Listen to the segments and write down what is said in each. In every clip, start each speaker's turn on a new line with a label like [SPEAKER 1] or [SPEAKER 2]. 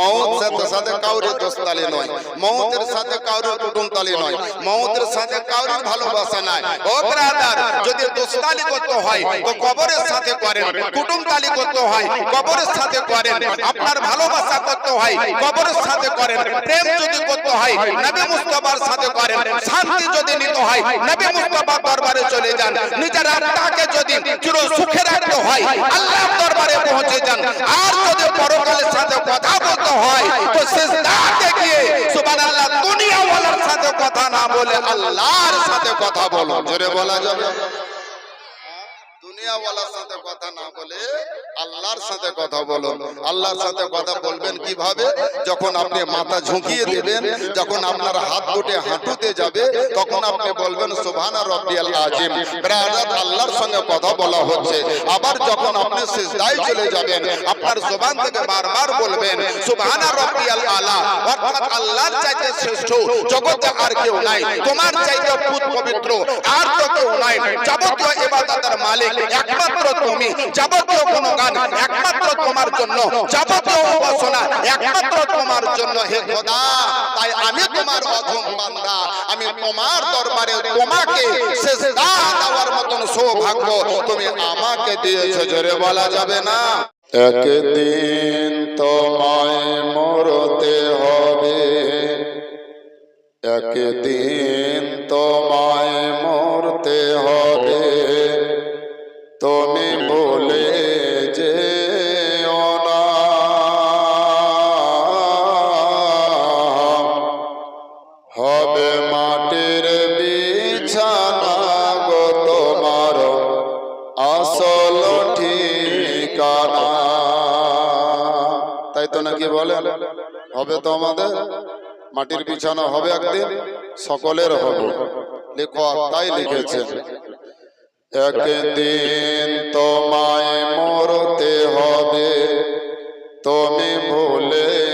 [SPEAKER 1] মৌত সাথে সাথে কাউরে দোস্তালি নয়। মৌতের সাথে কাউরে কুটুমতালি নয়। মৌতের সাথে কাউরে ভালোবাসা নাই। ও ব্রাদার যদি দোস্তালি করতে হয় তো কবরের সাথে করেন। কুটুমতালি করতে হয় কবরের সাথে করেন। আপনার ভালোবাসা করতে হয় কবরের সাথে করেন। প্রেম যদি করতে হয় নবী মুস্তাফার সাথে করেন। শান্তি যদি নিতে হয় নবী মুস্তাফার দরবারে চলে যান। নিজের আত্মাকে যদি চির সুখে রাখতে হয় আল্লাহর দরবারে পৌঁছে যান। আর যদি পরকালের সাথে কথা বলতে হয়, তো সেজদাতে গিয়ে সুবহানাল্লাহ দুনিয়াওয়ালার সাথে কথা না বলে আল্লাহর সাথে কথা বলো। জোরে বলা যাবে। আল্লাহর সঙ্গে কথা বলা হচ্ছে। আবার যখন আপনি সিজদায় চলে যাবেন, আপনার জবান থেকে বারবার বলবেন সুবহানা রব্বিয়াল আলা। অর্থাৎ আল্লাহর চাইতে শ্রেষ্ঠ জগতে আর কেউ নাই। তোমার চাইতে পবিত্র, আর তো কেউ নাই। যাবতীয় ইবাদতের মালিক একমাত্র তুমি, যাবতীয় গুণগান একমাত্র তোমার জন্য, যাবতীয় উপাসনা একমাত্র তোমার জন্য হে খোদা। তাই আমি তোমার অধম বান্দা, আমি তোমার দরবারে তোমাকে সেজদা দেওয়ার মতন সৌভাগ্য তুমি আমাকে দিয়েছ, জোরে বলা যাবে না? একদিন তোমায় মরতে হবে। একদিন তোমায় মরতে হবে। তুমি বলে যে হবে মাটির বিছানা গো আসল ঠিকানা। তাই তো নাকি বলেন হবে আমাদের? মাটির বিছানা হবে একদিন, সকলের হবে। লেখক তাই লিখেছেন একদিন তোমায় মরতে হবে। তুমি ভুলে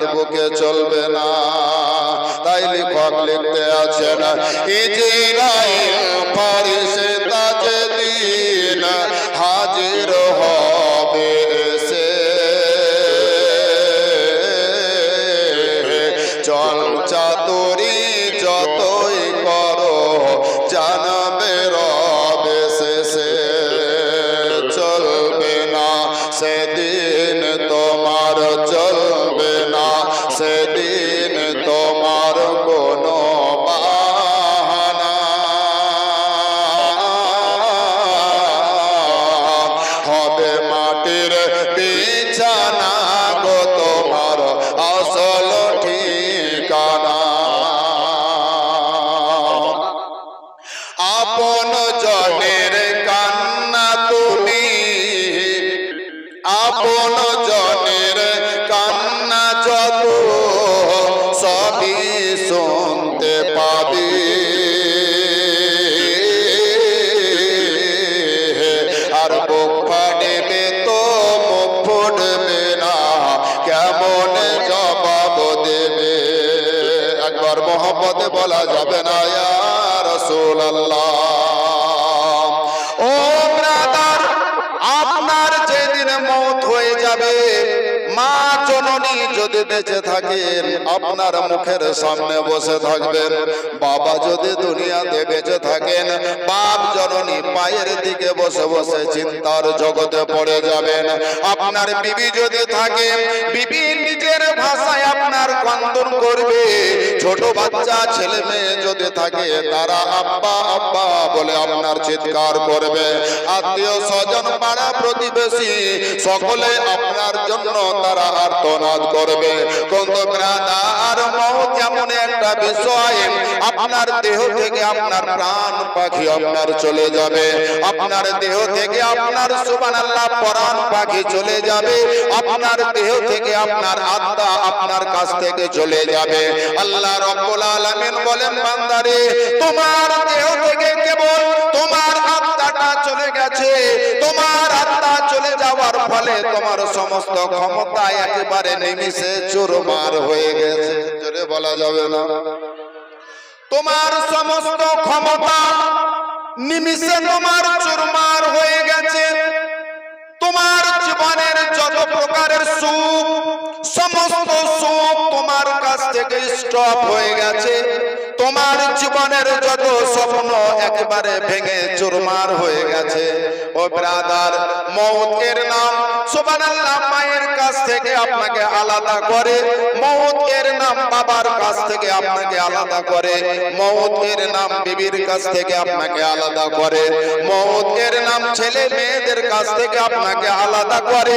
[SPEAKER 1] দুনিয়ার বুকে চলবে না। তাই লিখক লিখতে আছেন পারিসে তাজে দিন হাজির হবে সে চল চাতুরি বলা যাবে না রসুল ও ব্রাদার, আপনার যেদিন মৌত হয়ে যাবে, মা জননী যদি বেঁচে থাকেন, আপনার মুখের সামনে বসে থাকবেন। বাবা যদি দুনিয়াতে বেঁচে থাকেন, বাপ জননী পায়ের দিকে বসে বসে চিন্তার জগতে পড়ে যাবেন। আপনার বিবি যদি থাকে, বিবি নিজের ভাষায় আপনার কন্দন করবে। ছোট বাচ্চা, ছেলে মেয়ে যদি থাকে, তারা আব্বা আব্বা বলে আপনার চিৎকার করবে। আত্মীয় স্বজন, পাড়া প্রতিবেশী, সকলে আপনার জন্য তারা আর্তনাদ করবে। আর মৌত এমন একটা বিষয়, আপনার দেহ থেকে আপনার প্রাণ পাখি আপনার চলে যাবে। আপনার দেহ থেকে আপনার সুবান আল্লাহ পরাণ পাখি চলে যাবে। আপনার দেহ থেকে আপনার আত্মা আপনার কাছ থেকে চলে যাবে। আল্লাহ রব্বুল আলামিন বলেন, বান্দারে, তোমার দেহ থেকে কেবল তোমার আত্মাটা চলে গেছে। তোমার আত্মা চলে যাওয়ার ফলে তোমার সমস্ত ক্ষমতা একেবারে নিমিষে চুরমার হয়ে গেছে। জোরে বলা যাবে না? তোমার সমস্ত ক্ষমতা নিমিষে তোমার চুরমার হয়ে গেছে। তোমার জীবনের যত প্রকারের সুখ, সমস্ত সুখ তোমার কাছ থেকে স্টপ হয়ে গেছে। তোমার জীবনের যত স্বপ্ন একবারে ভেঙে চুরমার হয়ে গেছে। ও ব্রাদার মৌতের নাম, সুবহানাল্লাহ, মায়ের কাছ থেকে আপনাকে আলাদা করে বাবার কাছ থেকে আপনাকে আলাদা করে, মৌতের নাম বিবির কাছ থেকে আপনাকে আলাদা করে, মৌতের নাম ছেলে মেয়েদের কাছ থেকে আপনাকে আলাদা করে,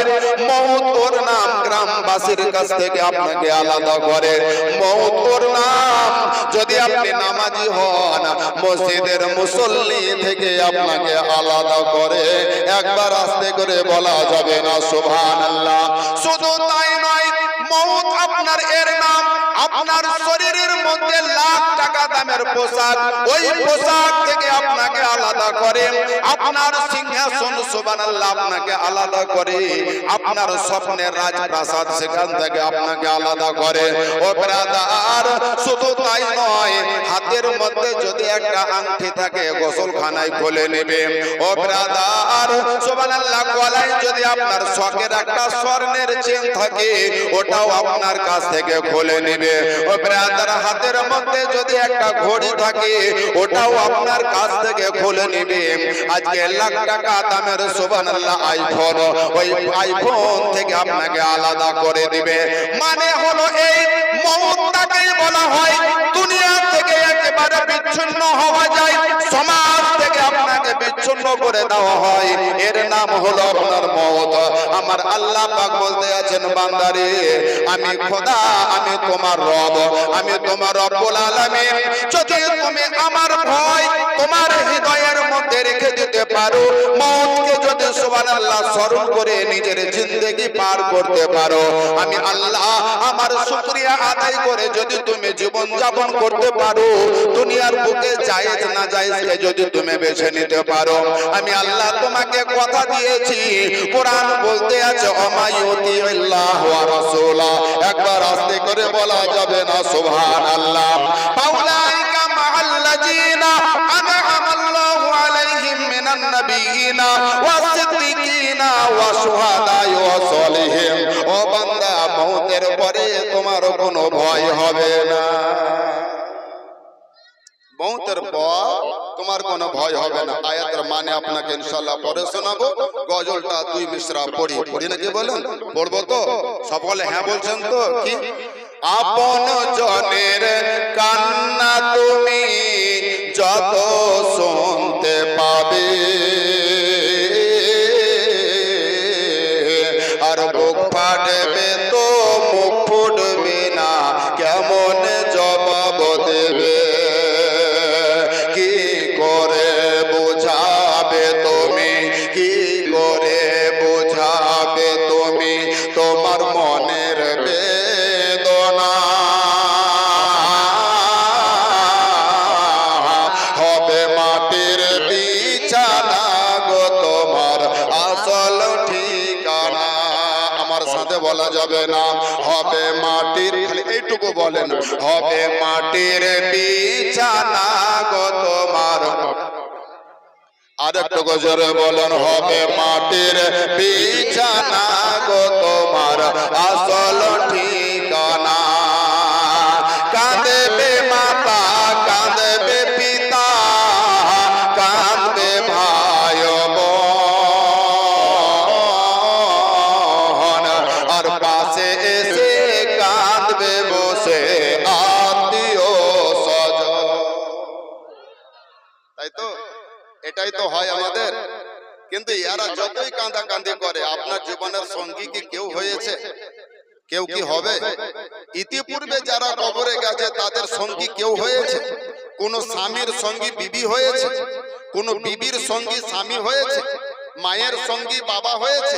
[SPEAKER 1] মৌত ওর নাম গ্রামবাসীর কাছ থেকে আপনাকে আলাদা করে, মৌত ওর নাম যদি আপনি নামাজি হন, মসজিদের মুসল্লি থেকে আপনাকে আলাদা করে। একবার আস্তে করে বলা যাবে না সুবহান আল্লাহ শুধু তাই নয়, মৌত আপনার এর নাম আপনার শরীরের মধ্যে লাখ টাকা দামের পোশাক, ওই পোশাক থেকে আপনাকে আলাদা করে। আপনার সিংহাসন, সুবহানাল্লাহ, আপনাকে আলাদা করে। আপনার স্বপ্নের রাজপ্রাসাদ সেখান থেকে আপনাকে আলাদা করে। ও ব্রাদার, শুধু তাই নয়, হাতের মধ্যে যদি একটা আংটি থাকে, গোসলখানায় খুলে নেবে। ও ব্রাদার, সুবহানাল্লাহ, গলায় যদি আপনার শখের একটা স্বর্ণের চেন থাকে, ওটাও আপনার কাছ থেকে খুলে নেবে। ও ব্রাদার হাতের মধ্যে যদি একটা ঘড়ি থাকে, ওটাও আপনার কাছ থেকে খুলে নেবে। আজকে লাখ টাকা দামের সুবহানাল্লাহ আইফোন ওই আইফোন থেকে আপনাকে আলাদা করে দিবে। মানে হলো এই মমতাকেই বলা হয় দুনিয়া থেকে একেবারে বিচ্ছিন্ন হওয়া যায়, সমাজ থেকে আপনাকে বিচ্ছিন্ন করে দেওয়া হয়। এর নাম হলো আপনার মত আমার আল্লাহ পাক বলতে আছেন, বান্দারে, আমি খোদা, আমি তোমার রব, আমি তোমার রব্বুল আলামিন। যদি তুমি আমার ভয় তোমার হৃদয়ের মধ্যে রেখে দিতে পারো মৌতকে যদি সুবহানাল্লাহ স্মরণ করে নিজের জিন্দেগি পার করতে পারো, আমি আল্লাহ আমার শুকরিয়া আদায় করে যদি তুমি জীবন যাপন করতে পারো দুনিয়ার বুকে জায়েজ না জায়েজকে যদি তুমি বেছে নিতে পারো, আমি আল্লাহ তোমাকে কথা দিয়েছি। কোরআন বলতে আছে আল্লাহ ওয়া রাসূলা। একবার আস্তে করে বলা যাবে না, সুবহানাল্লাহ। পাউলাইকা আলাইহিম মিনান নাবিয়িনা ওয়াস সিদ্দিকিনা ওয়া শুহাদাই ওয়া ও বান্দা মউতের পরে তোমার কোনো ভয় হবে না। মৌতের পর তোমার কোনো ভয় হবে না। আয়াতের মানে আপনাকে ইনশাল্লাহ পরে শোনাবো। গজলটা দুই মিশ্রা পড়ি। পড়ি নাকি বলেন? পড়ব তো? সকলে হ্যাঁ বলছেন তো? কি? আপন জনের কান্না তুমি যত শুনতে পাবে। আর বুক ফাটবে যাবে না। হবে মাটির এইটুকু বলেন। হবে মাটির গো তোমার। আর গজরে বলেন, হবে মাটির বিছানা গো তোমার। আসল এটাই তো হয় আমাদের। কিন্তু এরা যতই কাঁদা কান্দি করে আপনার জীবনের সঙ্গী কি কেউ হয়েছে? কেউ কি হবে? ইতিপূর্বে যারা কবরে গেছে তাদের সঙ্গী কেউ হয়েছে? কোন স্বামীর সঙ্গী বিবি হয়েছে? কোন বিবির সঙ্গী স্বামী হয়েছে? মায়ের সঙ্গী বাবা হয়েছে?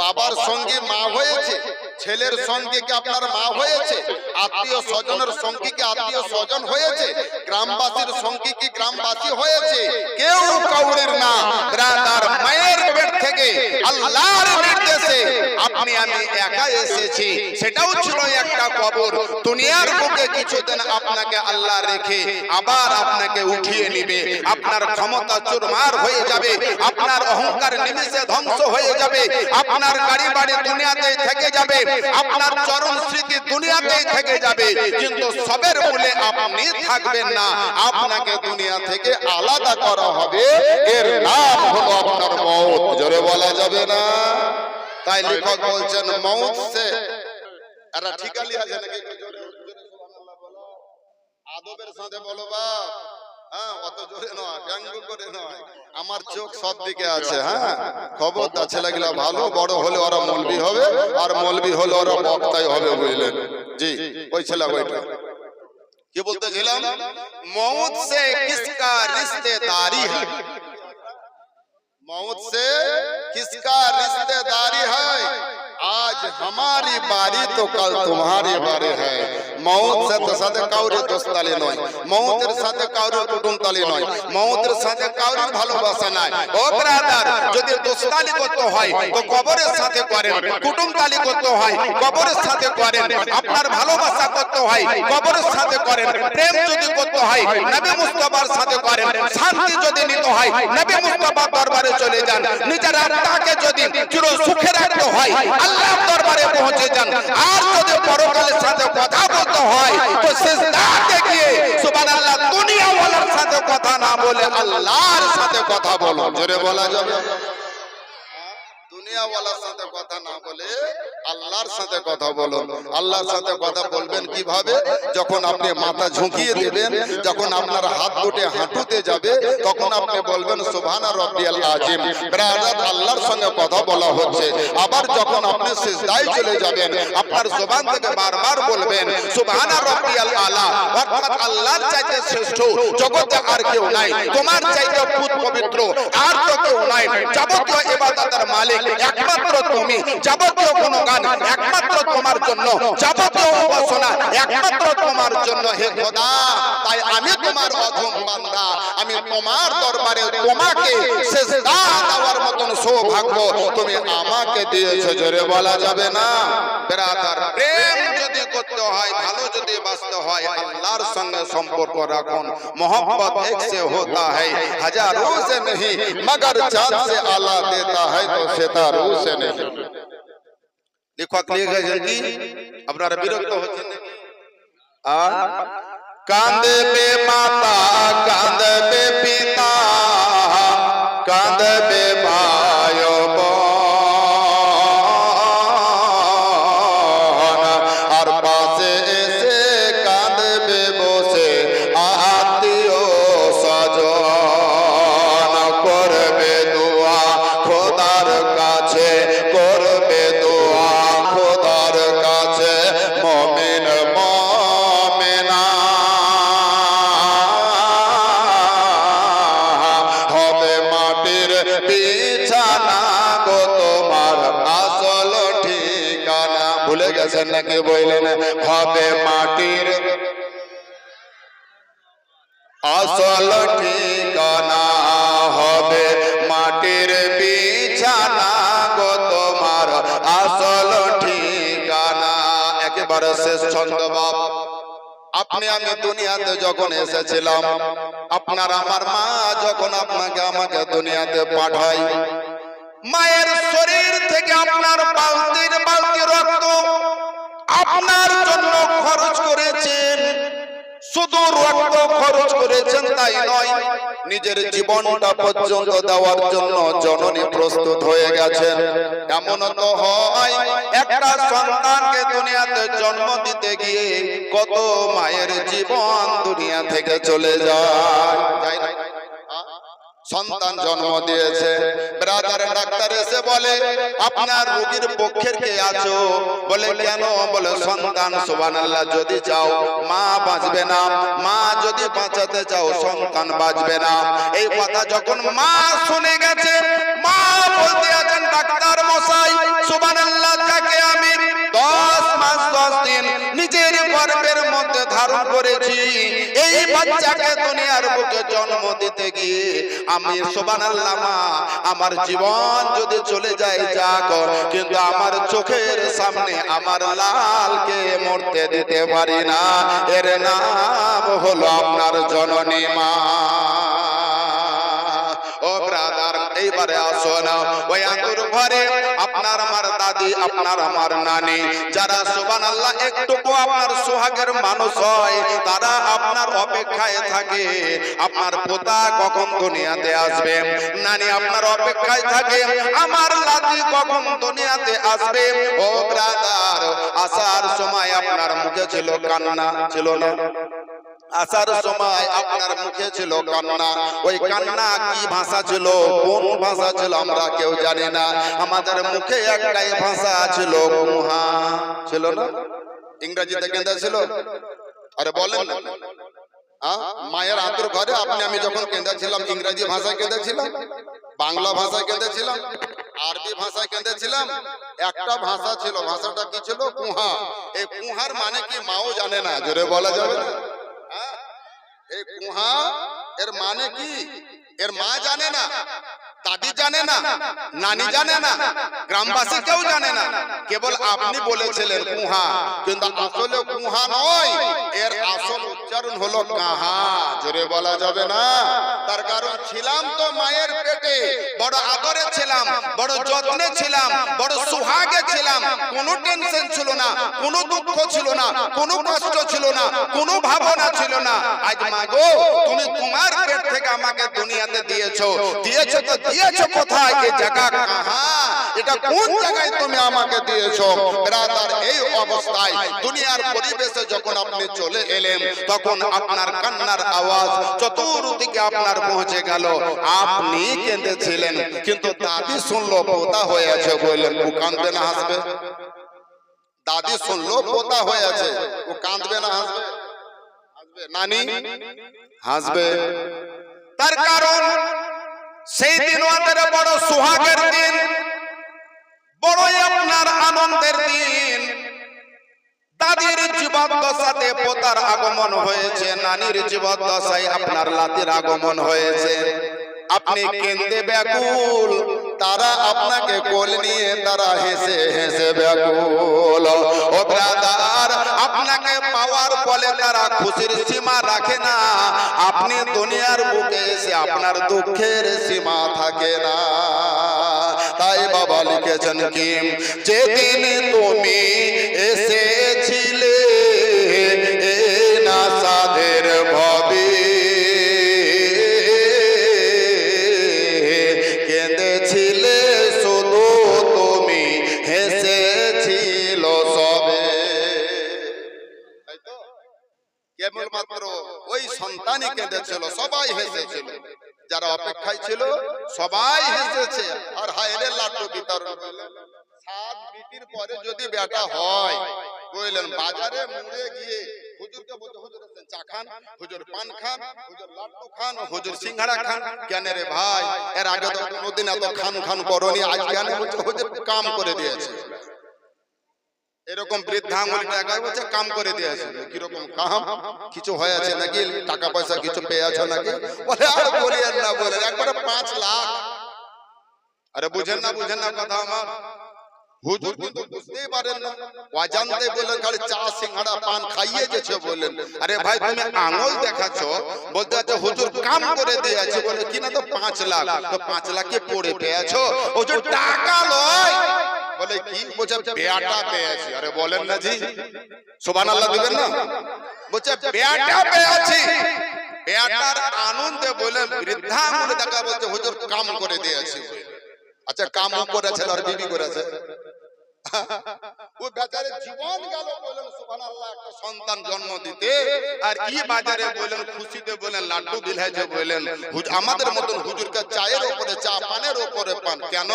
[SPEAKER 1] বাবার সঙ্গে মা হয়েছে ছেলের সঙ্গে কি আপনার মা হয়েছে আত্মীয় স্বজনের সঙ্গে কি আত্মীয় স্বজন হয়েছে গ্রামবাসীর সঙ্গে কি গ্রামবাসী হয়েছে। কেউ কাউরের না ব্রাদার মায়ের পেট থেকে আল্লাহর নির্দেশে আপনি আমি একা এসেছি সেটাও ছিল একটা কবর। দুনিয়ার বুকে কিছুদিন আপনাকে আল্লাহ রেখে আবার আপনাকে উঠিয়ে নিবে। আপনার ক্ষমতা চুরমার হয়ে যাবে আপনার অহংকার নিমেষে ধ্বংস হয়ে যাবে আপনার গাড়ি বাড়ি দুনিয়াতেই থেকে যাবে, আপনার চরম স্মৃতি দুনিয়াতেই থেকে যাবে, কিন্তু সবের মূলে আপনি থাকবেন না। আপনাকে দুনিয়া থেকে আলাদা করা হবে। এর নাম হলো আপনার মৌত জোরে বলা যাবে না? তাই লেখক বলছেন মৌত সে এরা ঠিকালি আছে নাকি। আদবের সাথে বলো বাপ। হ্যাঁ অত জোরে আমার চোখ সব দিকে আছে হ্যাঁ। খবর আছে লাগলা ভালো বড় হলে ওরা মলবি হবে আর মলবি হলে ওরা বক্তাই হবে বুঝলেন জি ওই ছেলে বইটা বলতেছিলাম মৌত সে কিসকা রিশতেদারি হ্যায় মৌত সে কিসকা রিশতেদারি হ্যায় आज हमारी बारी तो कल तुम्हारी बारी है মৌত সাথে সাথে কাউরে দোস্তালি নয় মৌতের সাথে কাউরে কুটুমতালি নয় মৌতের সাথে কাউরে ভালোবাসা নাই ও ব্রাদার যদি দোস্তালি করতে হয় তো কবরের সাথে করেন কুটুমতালি করতে হয় কবরের সাথে করেন আপনার ভালোবাসা করতে হয় কবরের সাথে করেন প্রেম যদি করতে হয় নবী মুস্তাফার সাথে করেন শান্তি যদি নিতে হয় নবী মুস্তাফার দরবারে চলে যান নিজের আত্মাকে যদি চির সুখে রাখতে হয় আল্লাহর দরবারে পৌঁছে যান। আর যদি পরকালের সাথে কথা বলতে হয়, তো সিজদাতে গিয়ে সুবহানাল্লাহ দুনিয়া ওয়ালার সাথে কথা না বলে আল্লাহর সাথে কথা বলো জোরে বলা যাবে। দুনিয়াওয়ালার সাথে কথা না বলে আল্লাহর সাথে কথা বলুন আল্লাহর সাথে কথা বলবেন কীভাবে? যখন আপনি মাথা ঝুঁকিয়ে দেবেন, যখন আপনার হাত দুটে হাঁটুতে যাবে, তখন আপনি বলবেন সুবহানা রব্বিয়াল আজিম ব্রাদার, আল্লাহর সঙ্গে কথা বলা হচ্ছে। আবার যখন আপনি সিজদায় চলে যাবেন, আপনার জবান থেকে বারবার বলবেন সুবহানা রব্বিয়াল আলা। অর্থাৎ আল্লাহর চাইতে শ্রেষ্ঠ জগতে আর কেউ নাই। তোমার চাইতে পবিত্র আর তো কেউ নাই। যাবতীয় ইবাদতের মালিক একমাত্র তুমি যাবতীয় গুণগান একমাত্র তোমার জন্য যাবতীয় উপাসনা একমাত্র তোমার জন্য হে খোদা তাই আমি তোমার অধম বান্দা আমি তোমার দরবারে তোমাকে সেজদা দেওয়ার মতন সৌভাগ্য তুমি আমাকে দিয়েছো জোরে বলা যাবে না বেরাদার প্রেম যদি করতে হয় ভালো যদি বাঁচতে হয় আল্লাহর সঙ্গে সম্পর্ক রাখুন मोहब्बत एक से होता है हजारों से नहीं मगर चांद से आला देता है तो सितारों হুসেন লেখক লিখেছেন কি? আপনারা বিরক্ত হচ্ছেন। আর কাঁদবে মাতা কাঁদবে পিতা কাঁদবে আপনি আমি দুনিয়াতে যখন এসেছিলাম, আপনার আমার মা যখন আপনাকে আমাকে দুনিয়াতে পাঠাই মায়ের শরীর থেকে আপনার বালতির বালতি রক্ত আপনার জন্য খরচ করেছেন শুধু রক্ত খরচ করেছেন তাই নয়, নিজের জীবনটা পর্যন্ত দেওয়ার জন্য জননী প্রস্তুত হয়ে গেছেন এমন তো হয়, একটা সন্তানকে দুনিয়াতে জন্ম দিতে গিয়ে কত মায়ের জীবন দুনিয়া থেকে চলে যায়? সন্তান জন্ম দিয়েছে। ব্রাদার ডাক্তার এসে বলে, আপনার রোগীর পক্ষের কে আছো? বলে, কেন? বলে, সন্তান সুবান আল্লাহ যদি চাও, মা বাঁচবে না। মা যদি বাঁচাতে চাও, সন্তান বাঁচবে না। এই কথা যখন মা শুনে গেছে, মা বলতে আছেন, ডাক্তার মশাই সুবান আল্লাহ যাকে আমি দশ মাস, দশ দিন নিজের গর্ভের মধ্যে ধারণ করেছি। বাচ্চাকে দুনিয়ার বুকে জন্ম দিতে গিয়ে আমি সোবান মা, আমার জীবন যদি চলে যায়, যা কর। কিন্তু আমার চোখের সামনে আমার লালকে মরতে দিতে পারি না। এর নাম হলো আপনার জননী মা। এইবারে আসো না। ওই আতুর ঘরে আপনার আমার দাদি, আপনার আমার নানি, যারা সুবান আল্লাহ একটুকু আপনার সোহাগের মানুষ হয়, তারা আপনার অপেক্ষায় থাকে। আপনার পোতা কখন দুনিয়াতে আসবে? নানি আপনার অপেক্ষায় থাকে। আমার লাদি কখন দুনিয়াতে আসবে? ও ব্রাদার, আসার সময় আপনার মুখে ছিল কান্না, ছিল না। আসার সময় আপনার মুখে ছিল কান্না। ওই কান্না কি ভাষা ছিল? কোন ভাষা ছিল আমরা কেউ জানি না। আমাদের মুখে একটাই ভাষা ছিল কুহা ছিল না? ইংরেজিতে কেঁদে ছিল? আরে বলেন মায়ের আতুর ঘরে আপনি, আমি যখন কেঁদেছিলাম ইংরেজি ভাষায় কেঁদেছিলাম বাংলা ভাষায় কেঁদেছিলাম আরবি ভাষায় কেঁদেছিলাম একটা ভাষা ছিল। ভাষাটা কি ছিল? কুহা এই কুহার মানে কি মাও জানে না। জোরে বলা যাবে না? এই কুহা এর মানে কি এর মা জানে না দাদি জানে না নানি জানে না গ্রামবাসী কেউ জানে না। কেবল আপনি বলেছিলেন কুহা কিন্তু আসলে কুহা নয়। এর আসল উচ্চারণ হলো কাহা। জোরে বলা যাবে না। তার কারণ ছিলাম তো মায়ের পেটে। বড় আদরে ছিলাম বড় যত্নে ছিলাম বড় সুহাগে ছিলাম। কোনো টেনশন ছিল না কোনো দুঃখ ছিল না কোনো কষ্ট ছিল না কোনো ভাবনা ছিল না। আজ মা গো তুমি তোমার পেট থেকে আমাকে দুনিয়াতে দিয়েছ। দিয়েছ তো দিয়েছ কোথায়? এই জায়গা কাহা? এটা কোন জায়গায় তুমি আমাকে দিয়েছ? ব্রাদার এই অবস্থায় দুনিয়ার পরিবেশে যখন আপনি চলে এলেন তখন আপনার কান্নার আওয়াজ চতুর্দিকে আপনার পৌঁছে গেল। আপনি কেঁদেছিলেন কিন্তু দাদি শুনলো পোতা হয়েছে বললেন ও কাঁদবে না হাসবে? দাদি শুনলো পোতা হয়েছে ও কাঁদবে না হাসবে? হাসবে। নানি? হাসবে। তার কারণ সেই দিন ওদের বড় সোহাগের দিন। বড়ই আপনার আনন্দের দিন। দাদির জীবদ্দশাতে পোতার আগমন হয়েছে নানির জীবদ্দশায় আপনার লাতির আগমন হয়েছে। আপনি কেন্দ্রে ব্যাকুল তারা আপনাকে কোল নিয়ে তারা হেসে হেসে ব্যাকুল। ও ব্রাদার, আপনাকে পাওয়ার ফলে তারা খুশির সীমা রাখে না। আপনি দুনিয়ার বুকে এসে আপনার দুঃখের সীমা থাকে না। তাই বাবা লিখেছেন কি যেদিন তুমি এসেছিলে কেঁদেছিল সবাই হেসেছিল। যারা অপেক্ষায় ছিল সবাই হেসেছে। আর হায়রে লাড্ডু বিতরণ। সাত বিটির পরে যদি বেটা হয় বললেন বাজারে মুড়ে গিয়ে হুজুরকে বলছে হুজুর চা খান হুজুর পান খান হুজুর লাড্ডু খান হুজুর সিঙ্গাড়া খান কেন রে ভাই এর আগে তো কোনোদিন এত খান খান করনি আজ কেন হুজুর কাম করে দিয়েছে। এরকম বৃদ্ধা আঙুল টাকায় বলছে, কাম করে দিয়েছে কীরকম কাম? কিছু হয়েছে নাকি? টাকা পয়সা কিছু পেয়েছ নাকি? বলে, আর বলি আর না বলে একবারে পাঁচ লাখ। আরে বুঝেন না বুঝেন না কথা আমার। হুজুর কিন্তু বুঝতেই পারেন না। অজান্তে বললেন, খালি চা সিঙ্গাড়া, পান খাইয়ে গেছে বললেন। আরে ভাই, তুমি আঙুল দেখাচ্ছ, বলতে আছে হুজুর কাম করে দিয়েছে বলে কিনা তো পাঁচ লাখ? তো পাঁচ লাখে পড়ে পেয়েছ? হুজুর, টাকা লয়। বলে কি বলছে? বেয়াটা পেয়েছি আরে বলেন না জি। সোবান আল্লাহ দিবেন না? বলছে বেয়াটা পেয়েছি বেয়াটার আনন্দে বলে বৃদ্ধা মনে দেখা বলছে হুজুর কাম করে দিয়েছি। আচ্ছা কাম করেছে আর বিবি করেছে। ও বেচারে জীবন গেল বললেন সুবহানাল্লাহ একটা সন্তান জন্ম দিতে। আর ই বাজারে বললেন খুশিতে বললেন লাড্ডু বিলাইছে বললেন আমাদের মতন হুজুরকে চায়ের উপরে চা পানের উপরে পান কেন?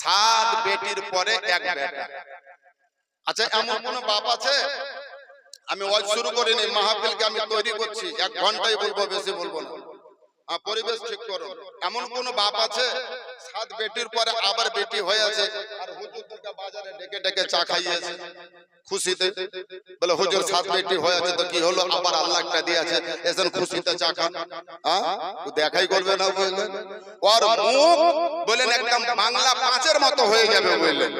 [SPEAKER 1] সাত বেটির পরে এক বেটা আচ্ছা এমন কোন বাপ আছে? আমি ওয়াজ শুরু করিনি মাহফিলকে আমি তৈরি করছি। এক ঘন্টাই বলব বেশি বলব না। পরিবেশ ঠিক করো। এমন কোন বাপ আছে? সাত বেটির পরে আবার বেটি হয়ে আছে। বাজারে ডেকে ডেকে চা খাইয়েছে। খুশিতে বলে হুজুর সাত বেটি তো কি হলো? আবার আল্লাহ একটা দিয়েছে। এসেন খুশিতে চা খান? দেখাই করবে না বললেন ওর মুখ বলেন একদম বাংলা পাঁচের মতো হয়ে যাবে বললেন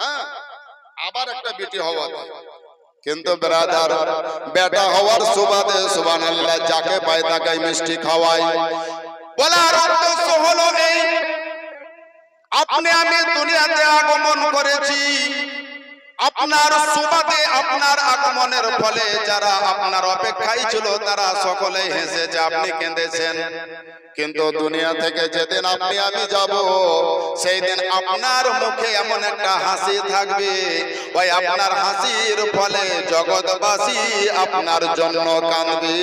[SPEAKER 1] হ্যাঁ আবার একটা বেটি হওয়া কিন্তু ব্রাদার বেটা হওয়ার সুবাদে সুবহানাল্লাহ যাকে পায় তাকে মিষ্টি খাওয়ায়। বলার উদ্দেশ্য হলো এই আপনি আমি দুনিয়াতে আগমন করেছি। আপনার সুবাদে আপনার আগমনের ফলে যারা আপনার অপেক্ষায় ছিল তারা সকলে হেসেছে আপনি কেঁদেছেন। কিন্তু দুনিয়া থেকে যেদিন আপনি আমি যাব সেই দিন আপনার মুখে এমন একটা হাসি থাকবে। ওই আপনার হাসির ফলে জগৎবাসী আপনার জন্য কাঁদবে।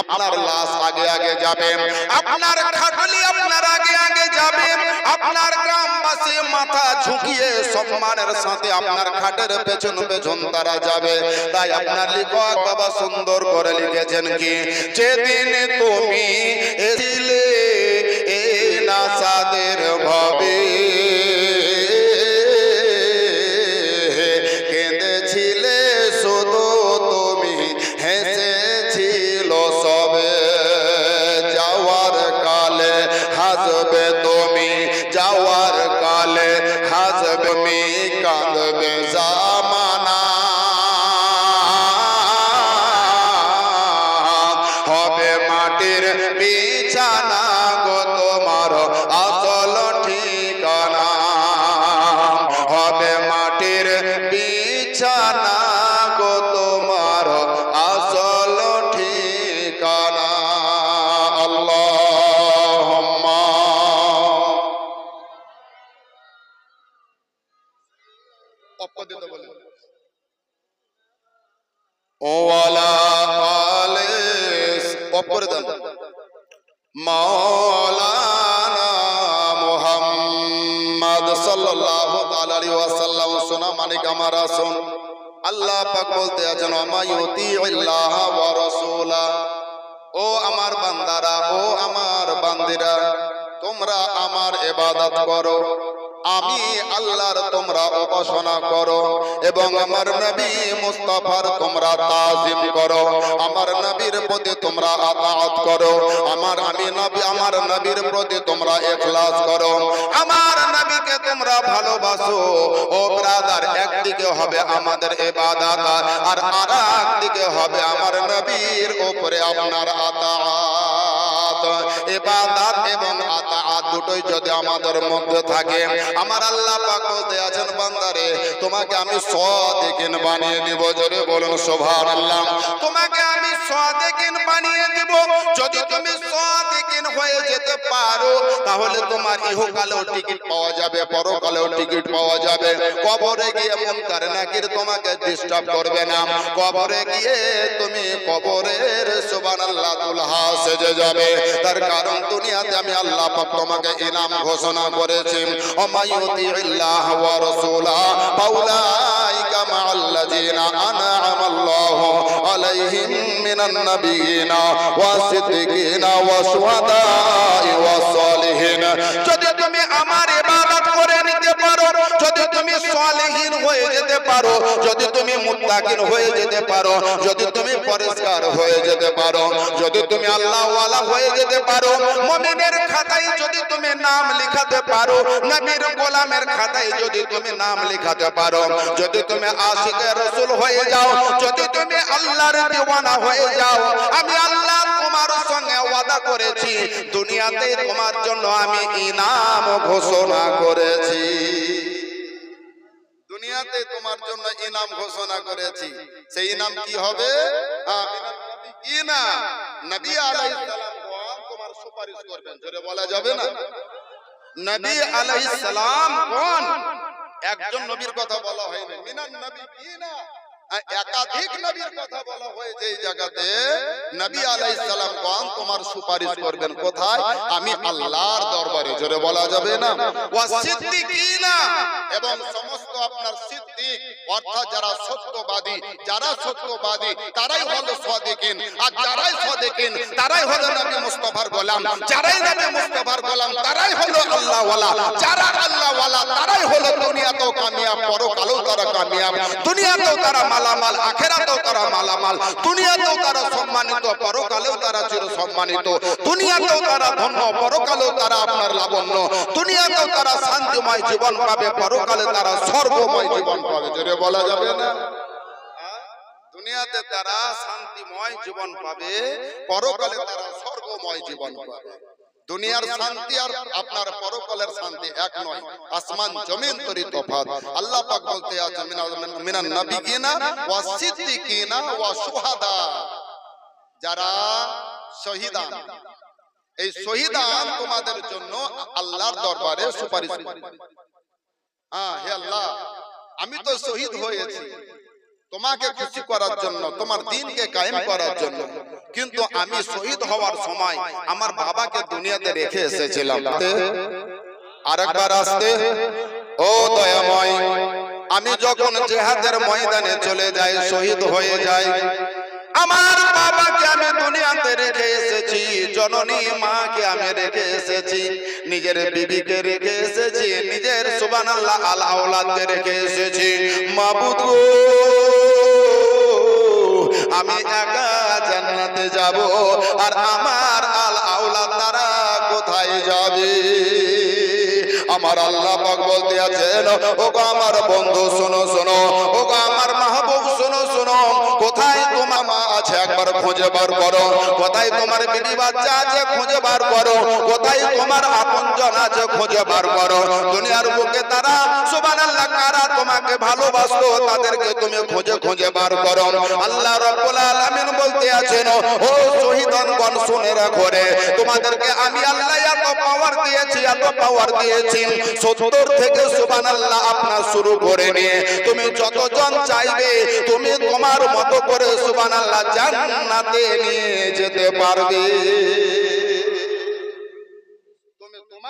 [SPEAKER 1] আপনার লাশ আগে আগে যাবে, আপনার খাটলি আপনার আগে আগে যাবে, আপনার গ্রামবাসী মাথা ঝুঁকিয়ে সম্মানের সাথে আপনার খাটের পেছন পেছন তারা যাবে। তাই আপনার লিখক বাবা সুন্দর করে লিখেছেন কি, যেদিন তুমি এসিলে এ নাসাদের ও আমার বান্দারা ও আমার বান্দিরা তোমরা আমার ইবাদত করো। আমি আল্লাহর তোমরা উপাসনা করো এবং আমার নবী মুস্তাফার তোমরা তাজিম করো। আমার নবীর প্রতি তোমরা আতাআত করো। আমার আমি নবী, আমার নবীর প্রতি তোমরা ইখলাস করো। আমার নবীকে তোমরা ভালোবাসো। ও ব্রাদার, একদিকে হবে আমাদের ইবাদত আর আরেকদিকে হবে আমার নবীর উপরে আপনার আতাআত। ইবাদত এবং দুটোই যদি আমাদের মধ্যে থাকে। আমার আল্লাহ পাক বলতে আছেন, বান্দারে, তোমাকে আমি সদেকিন বানিয়ে দিব, জোরে বলুন সুবহানাল্লাহ। তোমাকে আমি সদেকিন বানিয়ে দিব, যদি তুমি সদেকিন হয়ে যেতে পারো, তাহলে তোমার ইহকালেও টিকিট পাওয়া যাবে, পরকালেও টিকিট পাওয়া যাবে। কবরে গিয়ে মুনকার নাকির তোমাকে ডিস্টার্ব করবে না। কবরে গিয়ে তুমি কবরের সুবহানাল্লাহ তুলহা সেজে যাবে। তার কারণ দুনিয়াতে আমি আল্লাহ পাক তোমাকে ইনাম ঘোষণা করেছেন অমায়ুতি ইল্লাহ ওয়া রাসূলা, ফাউলাইকা মাআল্লাযিনা আনআমা আল্লাহু আলাইহিম মিনান নাবিয়িনা ওয়া সিদ্দিকিনা ওয়া ওয়া সালিহিন। যদি তুমি আমার ইবাদত করে নিতে পারো
[SPEAKER 2] যদি তুমি সালেহীন হয়ে যেতে পারো, যদি তুমি মুত্তাকিন হয়ে যেতে পারো, যদি তুমি পরিষ্কার হয়ে যেতে পারো, যদি তুমি আল্লাহওয়ালা হয়ে যেতে পারো, মুমিনের খাতায় যদি তুমি নাম লিখাতে পারো, নবীর গোলামের খাতায় যদি তুমি নাম লিখাতে পারো, যদি তুমি আশিকের রাসূল হয়ে যাও, যদি তুমি আল্লাহর দিওয়ানা হয়ে যাও, আমি আল্লাহ তোমার সঙ্গে ওয়াদা করেছি, দুনিয়াতে তোমার জন্য আমি ইনাম ঘোষণা করেছি।
[SPEAKER 1] দুনিয়াতে তোমার জন্য ইনাম ঘোষণা করেছি। সেই ইনাম কি হবে? নবী তোমার সুপারিশ করবেন। জোরে বলা যাবে না?
[SPEAKER 2] নবী কোন?
[SPEAKER 1] একজন নবীর কথা বলা হয়নি। মিনান নবী কি না হ্যাঁ, একাধিক নবীর কথা বলা জায়গাতে। নবী গণ তোমার সুপারিশ করবেন কোথায়? আমি আল্লাহর দরবারে। জোরে বলা যাবে না? এবং সমস্ত আপনার অর্থাৎ যারা সত্যবাদী যারা সত্যবাদী, তারাই হলো আর যারাই সাদিকিন, তারাই হলো নবী মুস্তাফার গোলাম। যারাই নবী মুস্তাফার গোলাম, তারাই হলো যারা আল্লাহ ওয়ালা তারাই হলো দুনিয়াতেও কামিয়াব, পরকালেও তারা কামিয়াব। দুনিয়াতেও তারা মালামাল, আখেরাতেও তারা মালামাল, দুনিয়াতেও তারা সম্মানিত, পরকালেও তারা চির সম্মানিত দুনিয়াতেও তারা ধন্য, পরকালেও তারা আপনার লাবণ্য, দুনিয়াতেও তারা শান্তিময় জীবন পাবে, পরকালে তারা সর্বময় জীবন পাবে। জোরে বলা যাবে না? দুনিয়াতে তারা শান্তিময় জীবন পাবে, পরকালে তারা স্বর্গময় জীবন পাবে। দুনিয়ার শান্তি আর আপনার পরকালের শান্তি এক নয়। আসমান জমিন তরি তফাত আল্লাহ পাক বলতে আছে মিনাল- মিনান নবিয়িনা ওয়া সিদ্দিকিনা ওয়া শুহাদা। যারা শহীদান। এই শহীদান তোমাদের জন্য আল্লাহর দরবারে সুপারিশ হ্যাঁ হে আল্লাহ আমি তো শহীদ হয়েছি। তোমাকে খুশি করার জন্য তোমার দিনকে কায়েম করার জন্য। কিন্তু আমি শহীদ হওয়ার সময় আমার বাবাকে দুনিয়াতে রেখে এসেছিলাম। আরেকবার আসতে ও দয়াময় আমি যখন জেহাদের ময়দানে চলে যাই শহীদ হয়ে যাই আমার বাবাকে আমি দুনিয়াতে রেখে এসেছি, জননী মাকে আমি রেখে এসেছি, নিজের বিবিকে রেখে এসেছি, নিজের সুবহানাল্লাহ আল আওলাদকে রেখে এসেছি। মাবুদ আমি একা জান্নাতে যাব, আর আমার আল আওলাদ তারা কোথায় যাবে? আমার আল্লাহ পাক বলতে আছেন ও গো আমার বন্ধু, শোনো শোনো ও গো আমার আছে, একবার খুঁজে বার করো কোথায় তোমার বিবি বাচ্চা আছে খুঁজে বার করো কোথায় তোমার আপনজন আছে খুঁজে বার করো দুনিয়ার বুকে তারা সুবহানাল্লাহ কারা তোমাকে ভালোবাসতো তাদেরকে তুমি খুঁজে খুঁজে বার করো। আল্লাহ রাব্বুল আলামিন বলতে আছেন, ও শহীদগণ, শুনে রাখো রে। তোমাদেরকে আমি আল্লাহ এত পাওয়ার দিয়েছি, এত পাওয়ার দিয়েছি। সত্তর থেকে সুবহানাল্লাহ আপনার শুরু করে নিয়ে, তুমি যতজন চাইবে, তুমি তোমার মতো করে সুবহানাল্লাহ জান্নাতে নিয়ে যেতে পারবে।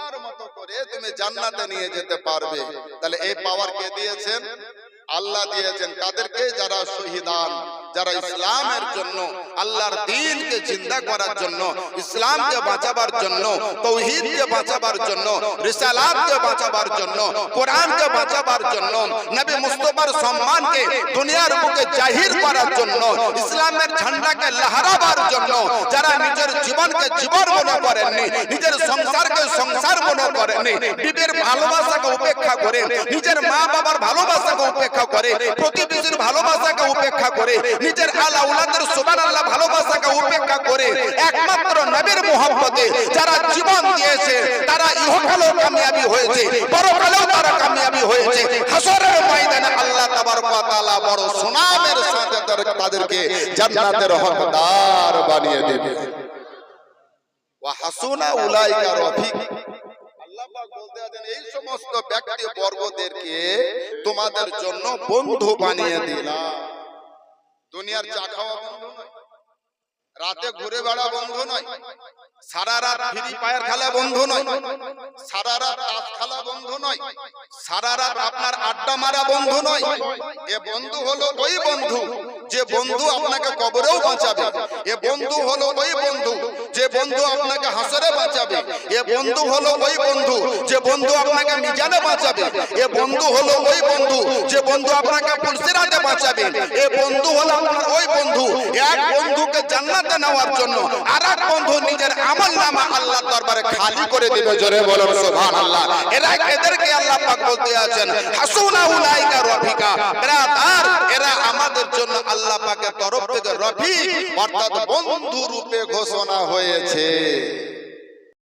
[SPEAKER 1] তোমার মতো করে তুমি জান্নাতে নিয়ে যেতে পারবে তাহলে এই পাওয়ার কে দিয়েছেন? আল্লাহ দিয়েছেন। তাদেরকে যারা শহীদান। যারা ইসলামের জন্য আল্লাহর দিনকে জিন্দা করার জন্য ইসলামকে বাঁচাবার জন্য তৌহিদকে বাঁচাবার জন্য রিসালাতকে বাঁচাবার জন্য কোরআনকে বাঁচাবার জন্য নবী মুস্তাফার সম্মানকে দুনিয়ার বুকে জাহির করার জন্য ইসলামের ঝান্ডাকে লহরাবার জন্য যারা নিজের জীবনকে জীবন মনে করেননি নিজের সংসারকে সংসার মনে করেননি বিবের ভালোবাসাকে উপেক্ষা করে নিজের মা বাবার ভালোবাসাকে উপেক্ষা করে প্রতিবেশীর ভালোবাসাকে উপেক্ষা করে নিজের আলা উলাদের সুবহানাল্লাহ ভালোবাসাকে উপেক্ষা করে একমাত্র নবীর মোহাম্মতে যারা জীবন দিয়েছে, তারা ইহকালেও কামিয়াবি হয়েছে, পরকালেও তারা কামিয়াবি হয়েছে। হাসরের ময়দানে আল্লাহ তাবারক তাআলা বড় সুনামের সাথে তাদেরকে জান্নাতের হকদার বানিয়ে দেবে। ওয়া হাসুনা উলাইকা রফিক। আল্লাহ এই সমস্ত ব্যক্তি বর্গদেরকে তোমাদের জন্য বন্ধু বানিয়ে দিলাম। দুনিয়ার চা খাওয়া বন্ধ নয়। রাতে ঘুরে বেড়া বন্ধ নয়। সারা রাত ফ্রি ফায়ার খেলা বন্ধু নয়। সারা রাত তাস খেলা বন্ধু নয়। সারা রাত আপনার আড্ডা মারা বন্ধু নয়। এ বন্ধু হলো ওই বন্ধু, যে বন্ধু আপনাকে কবরেও বাঁচাবে। এ বন্ধু হলো ওই বন্ধু, যে বন্ধু আপনাকে হাসরে বাঁচাবে। এ বন্ধু হলো ওই বন্ধু, যে বন্ধু আপনাকে মিজানে বাঁচাবে। এ বন্ধু হলো ওই বন্ধু, যে বন্ধু আপনাকে পুলসিরাতে বাঁচাবে। এ বন্ধু হলো আপনার ওই বন্ধু। এক বন্ধুকে জান্নাতে নেওয়ার জন্য আর এক বন্ধু নিজের আমল নামা আল্লাহ দরবারে খালি করে দিবে জোরে বলুন সুবহানাল্লাহ। এরা এদেরকে আল্লাহ পাক বলতে আছেন। হাসুনা উলাইকা রফিকা। ব্রাদার এরা আমাদের জন্য আল্লাহ পাকের তরফ থেকে রফিক অর্থাৎ বন্ধু রূপে ঘোষণা হয়েছে।